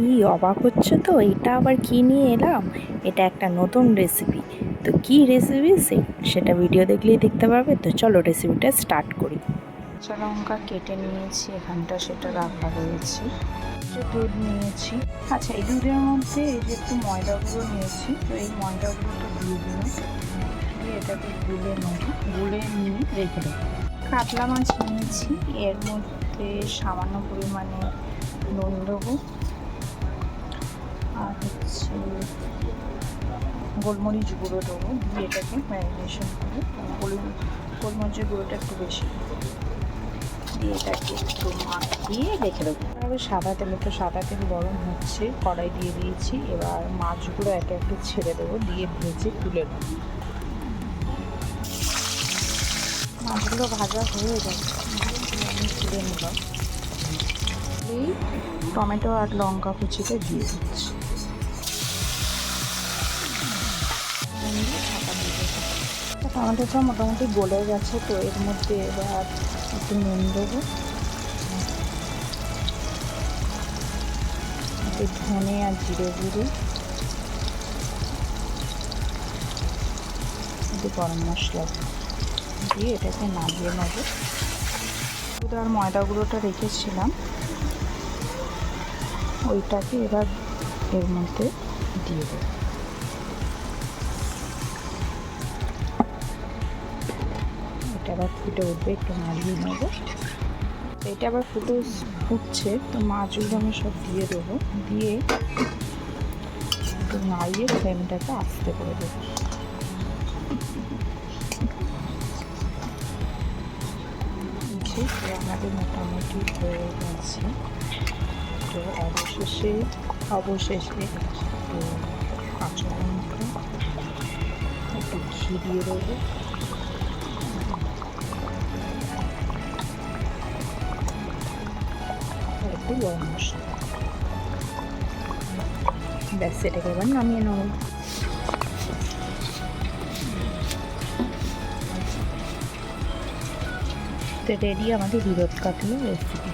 কি অবাক হচ্ছে তো? এটা আবার কি নিয়ে এলাম? এটা একটা নতুন রেসিপি তো কি রেসিপি সে, সেটা ভিডিও দেখলেই দেখতে পারবে। তো চলো রেসিপিটা স্টার্ট করি। কাঁচা লঙ্কা কেটে নিয়েছি, এখানটা সেটা রাখা রয়েছে। দুধ নিয়েছি। আচ্ছা এই দুধের মধ্যে এই যে একটু ময়দা গুঁড়ো নিয়েছি, তো এই ময়দা গুঁড়োটা দিয়ে দিলাম। দিয়ে এটাকে গুলে নেব। গুলে নিয়ে রেখে দেবো। কাতলা মাছ নিয়েছি। এর মধ্যে সামান্য পরিমাণে নুন দেবো। গোলমরিচ গুঁড়ো দেবো দিয়ে এটাকে ম্যারিনেশন করে গোল গোলমরিচের গুঁড়োটা একটু বেশি দিয়ে এটাকে একটু দিয়ে রেখে দেবো। সাদা তেলে তো সাদা তেল গরম হচ্ছে, কড়াই দিয়ে দিয়েছি। এবার মাছগুলো একে একে ছেড়ে দেবো, দিয়ে ভেজে তুলে নেব। মাছগুলো ভাজা হয়ে যাচ্ছে আমি তুলে নিলাম এই টমেটো আর লঙ্কা কুচিটা দিয়ে দিচ্ছি। টমেটোটা মোটামুটি গলে গেছে, তো এর মধ্যে এবার একটু নুন দেবো। ধনে আর জিরে গুঁড়ো। একটু গরম মশলা দিয়ে এটাকে নামিয়ে নেব। দুধ আর ময়দা গুঁড়োটা রেখেছিলাম। ওইটাকে এবার এর মধ্যে দিয়ে দেবো। আবার ফুটে উঠবে, একটু নাড়িয়ে নেব। এটা আবার ফুটে ফুটছে, তো মাছগুলো আমি সব দিয়ে দেবো। দিয়ে একটু নাড়িয়ে ফ্লেমটাকে আস্তে করে দেবো। আমাদের মোটামুটি হয়ে গেছে। তো অবশেষে অবশেষে কাঁচা লঙ্কা, একটু ঘি দিয়ে দেবো। একটু গরম মশলা ব্যাস এটাকে এবার নামিয়ে নেব তো রেডি আমাদের বিরোধ কাটলো রেসিপি